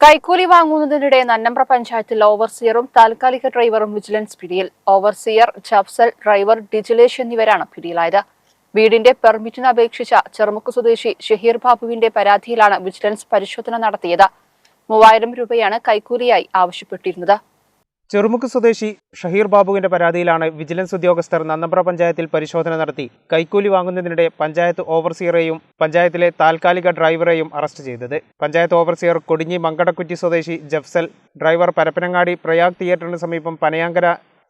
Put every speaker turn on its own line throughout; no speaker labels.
കൈക്കൂലി വാങ്ങുന്നതിനിടെ നന്നമ്പ്ര പഞ്ചായത്തിൽ ഓവർസിയറും താൽക്കാലിക ഡ്രൈവറും വിജിലൻസ് പിടിയിൽ. ഓവർസിയർ ജഫ്സൽ ഡ്രൈവർ ഡിജിലേഷ് എന്നിവരാണ് പിടിയിലായത്. വീടിന്റെ പെർമിറ്റിന് അപേക്ഷിച്ച ചെറുമുക്ക് സ്വദേശി ഷഹീർ ബാബുവിന്റെ പരാതിയിലാണ് വിജിലൻസ് പരിശോധന നടത്തിയത്. മൂവായിരം രൂപയാണ് കൈക്കൂലിയായി ആവശ്യപ്പെട്ടിരുന്നത്.
ചെറുമുക്ക് സ്വദേശി ഷഹീർ ബാബുവിന്റെ പരാതിയിലാണ് വിജിലൻസ് ഉദ്യോഗസ്ഥർ നന്നമ്പ്ര പഞ്ചായത്തിൽ പരിശോധന നടത്തി കൈക്കൂലി വാങ്ങുന്നതിനിടെ പഞ്ചായത്ത് ഓവർസിയറെയും പഞ്ചായത്തിലെ താൽക്കാലിക ഡ്രൈവറെയും അറസ്റ്റ് ചെയ്തത്. പഞ്ചായത്ത് ഓവർസിയർ കൊടിഞ്ഞി മങ്കടക്കുറ്റി സ്വദേശി ജഫ്സൽ ഡ്രൈവർ പരപ്പനങ്ങാടി പ്രയാഗ് തിയേറ്ററിന് സമീപം പനയാങ്കര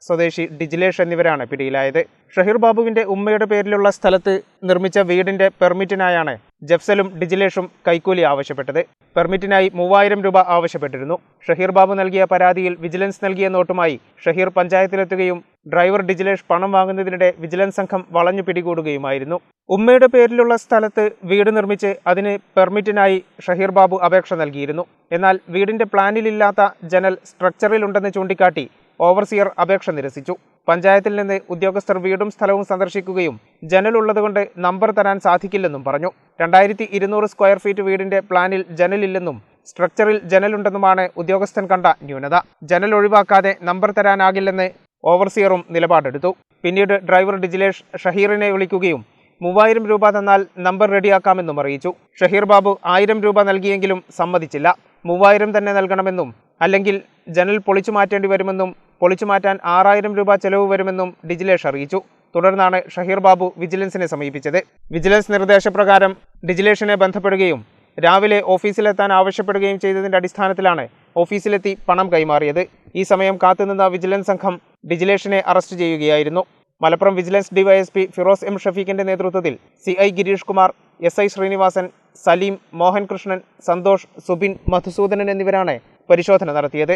സ്വദേശി ഡിജിലേഷ് എന്നിവരാണ് പിടിയിലായത്. ഷഹീർ ബാബുവിന്റെ ഉമ്മയുടെ പേരിലുള്ള സ്ഥലത്ത് നിർമ്മിച്ച വീടിന്റെ പെർമിറ്റിനായാണ് ജഫ്സലും ഡിജിലേഷും കൈക്കൂലി ആവശ്യപ്പെട്ടത്. പെർമിറ്റിനായി മൂവായിരം രൂപ ആവശ്യപ്പെട്ടിരുന്നു. ഷഹീർ ബാബു നൽകിയ പരാതിയിൽ വിജിലൻസ് നൽകിയ നോട്ടുമായി ഷഹീർ പഞ്ചായത്തിലെത്തുകയും ഡ്രൈവർ ഡിജിലേഷ് പണം വാങ്ങുന്നതിനിടെ വിജിലൻസ് സംഘം വളഞ്ഞു പിടികൂടുകയുമായിരുന്നു. ഉമ്മയുടെ പേരിലുള്ള സ്ഥലത്ത് വീട് നിർമ്മിച്ച് അതിന് പെർമിറ്റിനായി ഷഹീർ ബാബു അപേക്ഷ നൽകിയിരുന്നു. എന്നാൽ വീടിന്റെ പ്ലാനിലില്ലാത്ത ജനൽ സ്ട്രക്ചറിലുണ്ടെന്ന് ചൂണ്ടിക്കാട്ടി ഓവർസിയർ അപേക്ഷ നിരസിച്ചു. പഞ്ചായത്തിൽ നിന്ന് ഉദ്യോഗസ്ഥർ വീടും സ്ഥലവും സന്ദർശിക്കുകയും ജനലുള്ളതുകൊണ്ട് നമ്പർ തരാൻ സാധിക്കില്ലെന്നും പറഞ്ഞു. രണ്ടായിരത്തി ഇരുന്നൂറ് സ്ക്വയർ ഫീറ്റ് വീടിന്റെ പ്ലാനിൽ ജനലില്ലെന്നും സ്ട്രക്ചറിൽ ജനലുണ്ടെന്നുമാണ് ഉദ്യോഗസ്ഥൻ കണ്ട ന്യൂനത. ജനൽ ഒഴിവാക്കാതെ നമ്പർ തരാനാകില്ലെന്ന് ഓവർസിയറും നിലപാടെടുത്തു. പിന്നീട് ഡ്രൈവർ ഡിജിലേഷ് ഷഹീറിനെ വിളിക്കുകയും മൂവായിരം രൂപ തന്നാൽ നമ്പർ റെഡിയാക്കാമെന്നും അറിയിച്ചു. ഷഹീർ ബാബു ആയിരം രൂപ നൽകിയെങ്കിലും സമ്മതിച്ചില്ല. മൂവായിരം തന്നെ നൽകണമെന്നും അല്ലെങ്കിൽ ജനൽ പൊളിച്ചു മാറ്റേണ്ടി വരുമെന്നും പൊളിച്ചു മാറ്റാൻ ആറായിരം രൂപ ചെലവ് വരുമെന്നും ഡിജിലേഷ് അറിയിച്ചു. തുടർന്നാണ് ഷഹീർ ബാബു വിജിലൻസിനെ സമീപിച്ചത്. വിജിലൻസ് നിർദ്ദേശപ്രകാരം ഡിജിലേഷിനെ ബന്ധപ്പെടുകയും രാവിലെ ഓഫീസിലെത്താൻ ആവശ്യപ്പെടുകയും ചെയ്തതിന്റെ അടിസ്ഥാനത്തിലാണ് ഓഫീസിലെത്തി പണം കൈമാറിയത്. ഈ സമയം കാത്തുനിന്ന വിജിലൻസ് സംഘം ഡിജിലേഷിനെ അറസ്റ്റ് ചെയ്യുകയായിരുന്നു. Malappuram vigilance DySP Firoz M ഷഫീഖിന്റെ നേതൃത്വത്തിൽ C I Girish Kumar S I Srinivasan Saleem Mohankrishnan Santhosh Subin Madhusoodanan എന്നിവരാണ് പരിശോധന നടത്തിയത്.